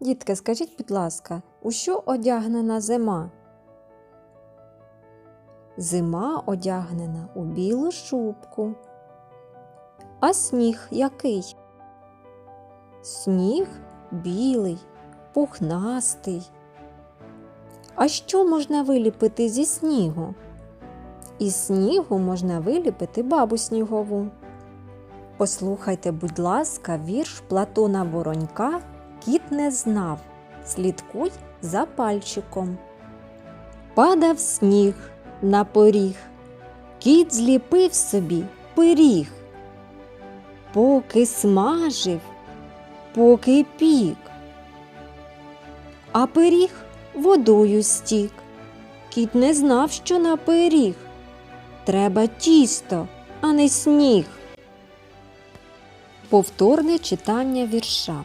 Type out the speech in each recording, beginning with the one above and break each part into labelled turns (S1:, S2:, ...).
S1: Дітки, скажіть, будь ласка, у що одягнена зима? Зима одягнена у білу шубку. А сніг який? Сніг білий, пухнастий. А що можна виліпити зі снігу? Із снігу можна виліпити бабу снігову. Послухайте, будь ласка, вірш Платона Воронька Кіт не знав. Слідкуй за пальчиком. Падав сніг на поріг. Кіт зліпив собі пиріг. Поки смажив, поки пік. А пиріг водою стік. Кіт не знав, що на пиріг. Треба тісто, а не сніг. Повторне читання вірша.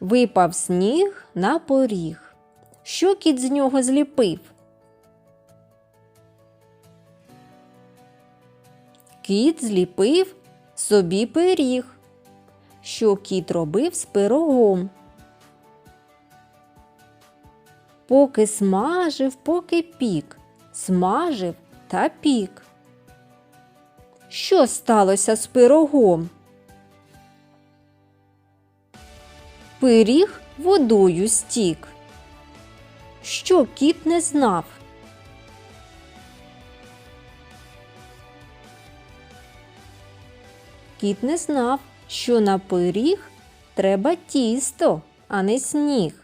S1: Випав сніг на поріг. Що кіт з нього зліпив? Кіт зліпив собі пиріг. Що кіт робив з пирогом? Поки смажив, поки пік, смажив та пік. Що сталося з пирогом? Пиріг водою стік. Що кіт не знав? Кіт не знав, що на пиріг треба тісто, а не сніг.